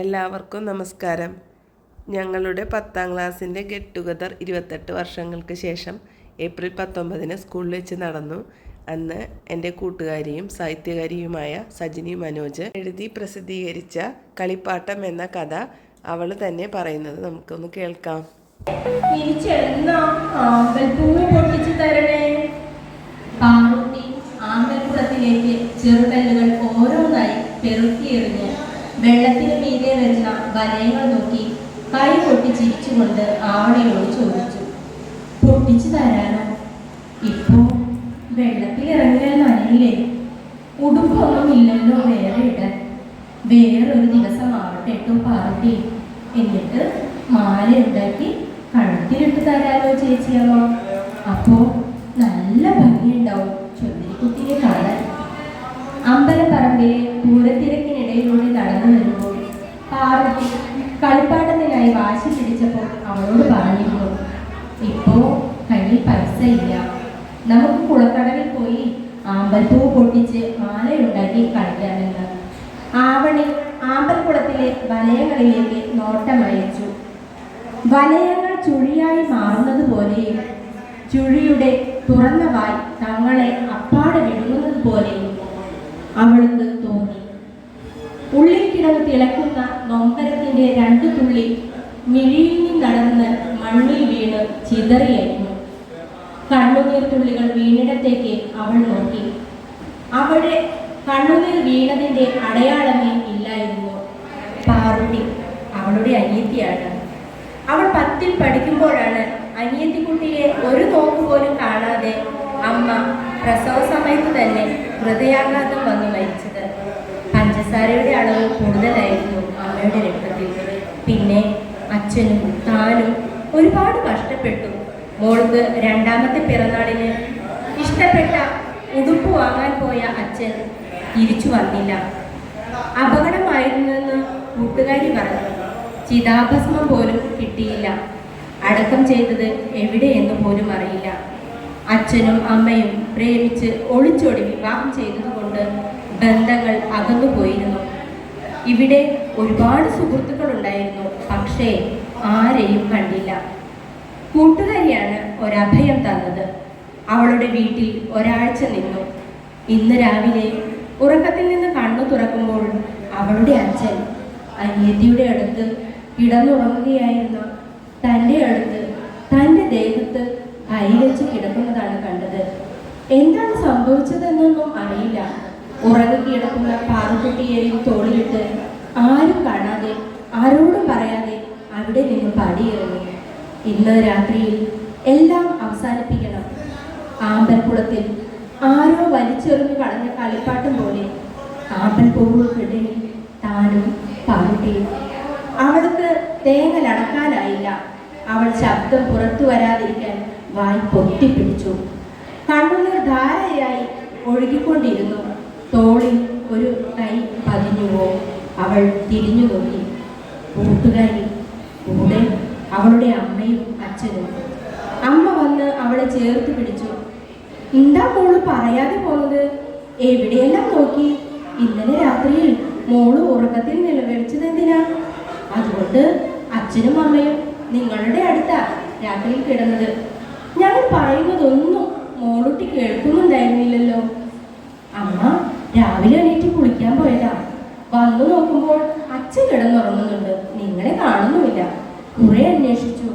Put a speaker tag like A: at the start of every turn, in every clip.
A: എല്ലാവർക്കും നമസ്കാരം. ഞങ്ങളുടെ പത്താം ക്ലാസ്സിന്റെ ഗെറ്റ് ടുഗദർ ഇരുപത്തെട്ട് വർഷങ്ങൾക്ക് ശേഷം ഏപ്രിൽ പത്തൊമ്പതിന് സ്കൂളിൽ വെച്ച് നടന്നു. അന്ന് എന്റെ കൂട്ടുകാരിയും സാഹിത്യകാരിയുമായ സജിനി മനോജ് എഴുതി പ്രസിദ്ധീകരിച്ച കളിപ്പാട്ടം എന്ന കഥ അവൾ തന്നെ പറയുന്നത് നമുക്കൊന്ന് കേൾക്കാം.
B: ചെറുകല്ലുകൾ ഓരോന്നായി പെറുക്കിയെറിഞ്ഞ് വെള്ളത്തിന് മീതെ വരുന്ന വലയങ്ങൾ നോക്കി കൈ പൊട്ടി ചിരിച്ചുകൊണ്ട് ആവണയോട് ചോദിച്ചു പൊട്ടിച്ചു തരാനോ? ഇപ്പോ വെള്ളത്തിൽ നനയില്ലേ? ഉടുപ്പൊന്നും ഇല്ലല്ലോ വേറെ ഇട വേറൊരു ദിവസം ആവട്ടെ കേട്ടോ പാർട്ടി. എന്നിട്ട് മാല ഉണ്ടാക്കി കഴുത്തിലിട്ട് തരാലോ ചേച്ചിയമ്മ അപ്പോ നല്ല ഭംഗിയുണ്ടാവും ചുന്ദരിക്കുട്ടിയെ കാണാൻ. അമ്പലപ്പറമ്പിലെ കളിപ്പാട്ടത്തിനായി വാശി പിടിച്ചപ്പോൾ അവളോട് പറഞ്ഞിരുന്നു ഇപ്പോ കയ്യിൽ പൈസ ഇല്ല. നമുക്ക് കുളക്കടവിൽ പോയി ആമ്പൽപ്പൂ പൊട്ടിച്ച് മാലയുണ്ടാക്കി കളിക്കാമെന്ന്. ആവണി ആമ്പൽക്കുളത്തിലെ വലയങ്ങളിലേക്ക് നോട്ടമയച്ചു. വലയങ്ങൾ ചുഴിയായി മാറുന്നത് പോലെയും ചുഴിയുടെ തുറന്ന വായി തങ്ങളെ അപ്പാടെ വിഴുങ്ങുന്നത് പോലെയും അവൾക്ക് തോന്നി. ഉള്ളിൽ കിടന്ന് തിളക്കുന്ന നൊമ്പരത്തിന്റെ രണ്ടു തുള്ളി മിഴിയിൽ നടന്ന് മണ്ണിൽ വീണ് ചിതറിയായിരുന്നു. കണ്ണുനീർ തുള്ളികൾ വീണിടത്തേക്ക് അവൾ നോക്കി. അവിടെ കണ്ണുനീർ വീണതിന്റെ അടയാളമേ ഇല്ലായിരുന്നു. പാറുട്ടി അവളുടെ അനിയത്തിയാണ്. അവൾ പത്തിൽ പഠിക്കുമ്പോഴാണ് അനിയത്തിക്കുട്ടിയെ ഒരു നോക്ക് പോലും കാണാതെ അമ്മ പ്രസവ സമയത്ത് തന്നെ ഹൃദയാഘാതം വന്നു മരിച്ചത്. പഞ്ചസാരയുടെ അളവ് കൂടുതലായിരുന്നു അമ്മയുടെ രക്തത്തിൽ. പിന്നെ അച്ഛനും താനും ഒരുപാട് കഷ്ടപ്പെട്ടു. മോൾക്ക് രണ്ടാമത്തെ പിറന്നാളിന് ഇഷ്ടപ്പെട്ട ഉടുപ്പ് വാങ്ങാൻ പോയ അച്ഛൻ തിരിച്ചു വന്നില്ല. അപകടമായിരുന്നെന്ന് കൂട്ടുകാരി പറഞ്ഞു. ചിതാഭസ്മം പോലും കിട്ടിയില്ല. അടക്കം ചെയ്തത് എവിടെയെന്ന് പോലും അറിയില്ല. അച്ഛനും അമ്മയും പ്രേമിച്ച് ഒളിച്ചോടി വിവാഹം ചെയ്തതുകൊണ്ട് ബന്ധങ്ങൾ അകന്നുപോയിരുന്നു ഇവിടെ ഒരുപാട് സുഹൃത്തുക്കൾ ഉണ്ടായിരുന്നു പക്ഷേ ആരെയും കണ്ടില്ല. കൂട്ടുകാരിയാണ് ഒരഭയം തന്നത്. അവളുടെ വീട്ടിൽ ഒരാഴ്ച നിന്നു. ഇന്ന് രാവിലെ ഉറക്കത്തിൽ നിന്ന് കണ്ണു തുറക്കുമ്പോൾ അവളുടെ അച്ഛൻ അനിയത്തിയുടെ അടുത്ത് കിടന്നുറങ്ങുകയായിരുന്നു. തന്റെ അടുത്ത് തന്റെ ദേഹത്ത് കൈവച്ച് കിടക്കുന്നതാണ് കണ്ടത്. എന്താണ് സംഭവിച്ചതെന്നൊന്നും അറിയില്ല. ഉറങ്ങി കിടക്കുന്ന പാറുകുട്ടിയെയും തോളിലിട്ട് ആരും കാണാതെ ആരോടും പറയാതെ അവിടെ നിന്ന് പടിയിറങ്ങി. ഇന്ന് രാത്രിയിൽ എല്ലാം അവസാനിപ്പിക്കണം. ആമ്പൽക്കുളത്തിൽ ആരോ വലിച്ചെറിഞ്ഞു കളഞ്ഞ കളിപ്പാട്ടം പോലെ ആമ്പൽ പൂവുകൾക്കിടയിൽ താനും പാറുട്ടിയും. അവൾക്ക് തേങ്ങലടക്കാനായില്ല അവൾ ശബ്ദം പുറത്തു വരാതിരിക്കാൻ വായി പൊത്തിപ്പിടിച്ചു കണ്ണുനീർ ധാരയായി ഒഴുകിക്കൊണ്ടിരുന്നു. തോളിൽ ഒരു കൈ പതിഞ്ഞുവോ അവൾ തിരിഞ്ഞു നോക്കി. കൂട്ടുകാരി കൂടെ അവളുടെ അമ്മയും അച്ഛനും. അമ്മ വന്ന് അവളെ ചേർത്ത് പിടിച്ചു. എന്താ മോൾ പറയാതെ പോകുന്നത് എവിടെയെല്ലാം നോക്കി? ഇന്നലെ രാത്രിയിൽ മോൾ ഉറക്കത്തിൽ നിലവിളിച്ചത് എന്തിനാ അതുകൊണ്ട് അച്ഛനും അമ്മയും നിങ്ങളുടെ അടുത്താ രാത്രിയിൽ കിടന്നത്. ഞങ്ങൾ പറയുന്നതൊന്നും മോളുട്ടി കേൾക്കുന്നുണ്ടായിരുന്നില്ലല്ലോ. അമ്മ രാവിലെ എണീറ്റ് കുളിക്കാൻ പോയതാ. വന്നു നോക്കുമ്പോൾ അച്ഛൻ കിടന്നുറങ്ങുന്നുണ്ട്. നിങ്ങളെ കാണുന്നുമില്ല. കുറെ അന്വേഷിച്ചു.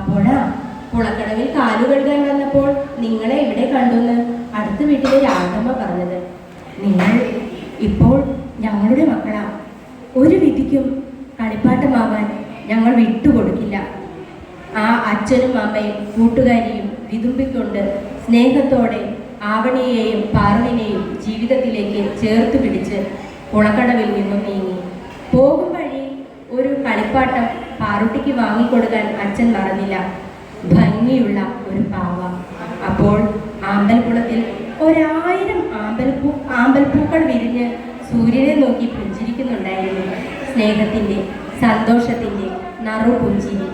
B: അപ്പോഴാ കുളക്കടവിൽ കാലു കഴുകാൻ വന്നപ്പോൾ നിങ്ങളെ ഇവിടെ കണ്ടുന്ന് അടുത്ത വീട്ടിലെ രാഘമ്മ പറഞ്ഞത്. നിങ്ങൾ ഇപ്പോൾ ഞങ്ങളുടെ മക്കളാ. ഒരു വിധിക്കും കളിപ്പാട്ടമാവാൻ ഞങ്ങൾ വിട്ടുകൊടുക്കില്ല. ആ അച്ഛനും അമ്മയും കൂട്ടുകാരിയും വിതുമ്പിക്കൊണ്ട് സ്നേഹത്തോടെ ആവണിയെയും പാർവിനെയും ജീവിതത്തിലേക്ക് ചേർത്ത് പിടിച്ച് കുളക്കടവിൽ നിന്നും നീങ്ങി. പോകും വഴി ഒരു കളിപ്പാട്ടം പാറുട്ടിക്ക് വാങ്ങിക്കൊടുക്കാൻ അച്ഛൻ മറന്നില്ല. ഭംഗിയുള്ള ഒരു പാവ. അപ്പോൾ ആമ്പൽക്കുളത്തിൽ ഒരായിരം ആമ്പൽപ്പൂ ആമ്പൽപ്പൂക്കൾ വിരിഞ്ഞ് സൂര്യനെ നോക്കി പുഞ്ചിരിക്കുന്നുണ്ടായിരുന്നു. സ്നേഹത്തിന്റെ സന്തോഷത്തിന്റെ നറുപുഞ്ചിരി